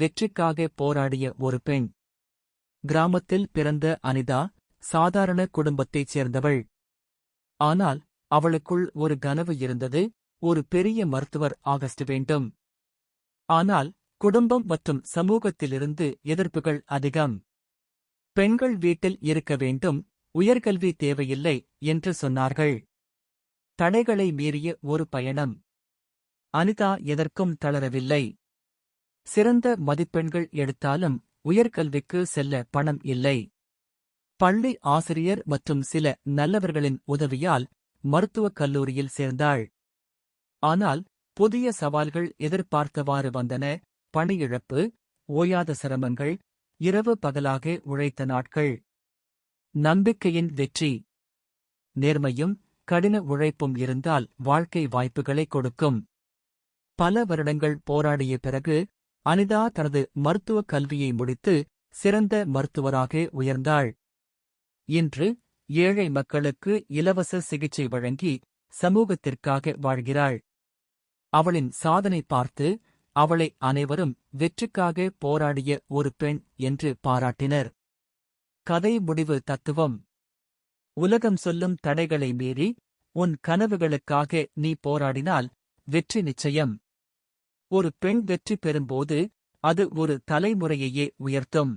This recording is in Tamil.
வெற்றிக்காக போராடிய ஒரு பெண். கிராமத்தில் பிறந்த அனிதா சாதாரண குடும்பத்தைச் சேர்ந்தவள். ஆனால் அவளுக்குள் ஒரு கனவு இருந்தது ஒரு பெரிய மருத்துவர் ஆகஸ்ட் வேண்டும். ஆனால் குடும்பம் மற்றும் சமூகத்திலிருந்து எதிர்ப்புகள் அதிகம். பெண்கள் வீட்டில் இருக்க வேண்டும் உயர்கல்வி தேவையில்லை என்று சொன்னார்கள். தடைகளை மீறிய ஒரு பயணம். அனிதா எதற்கும் தளரவில்லை. சிறந்த மதிப்பெண்கள் எடுத்தாலும் உயர்கல்விக்கு செல்ல பணம் இல்லை. பள்ளி ஆசிரியர் மற்றும் சில நல்லவர்களின் உதவியால் மருத்துவக் கல்லூரியில் சேர்ந்தாள். ஆனால் புதிய சவால்கள் எதிர்பார்த்தவாறு வந்தன. பணியிழப்பு ஓயாத சிரமங்கள் இரவு பகலாக உழைத்த நாட்கள். நம்பிக்கையின் வெற்றி. நேர்மையும் கடின உழைப்பும் இருந்தால் வாழ்க்கை வாய்ப்புகளை கொடுக்கும். பல வருடங்கள் போராடிய பிறகு அனிதா தனது மருத்துவக் கல்வியை முடித்து சிறந்த மருத்துவராக உயர்ந்தாள். இன்று ஏழை மக்களுக்கு இலவச சிகிச்சை வழங்கி சமூகத்திற்காக வாழ்கிறாள். அவளின் சாதனை பார்த்து அவளை அனைவரும் வெற்றிக்காக போராடிய ஒரு பெண் என்று பாராட்டினர். கதை முடிவு தத்துவம். உலகம் சொல்லும் தடைகளை மீறி உன் கனவுகளுக்காக நீ போராடினால் வெற்றி நிச்சயம். ஒரு பெண் வெற்றி பெறும்போது அது ஒரு தலைமுறையையே உயர்த்தும்.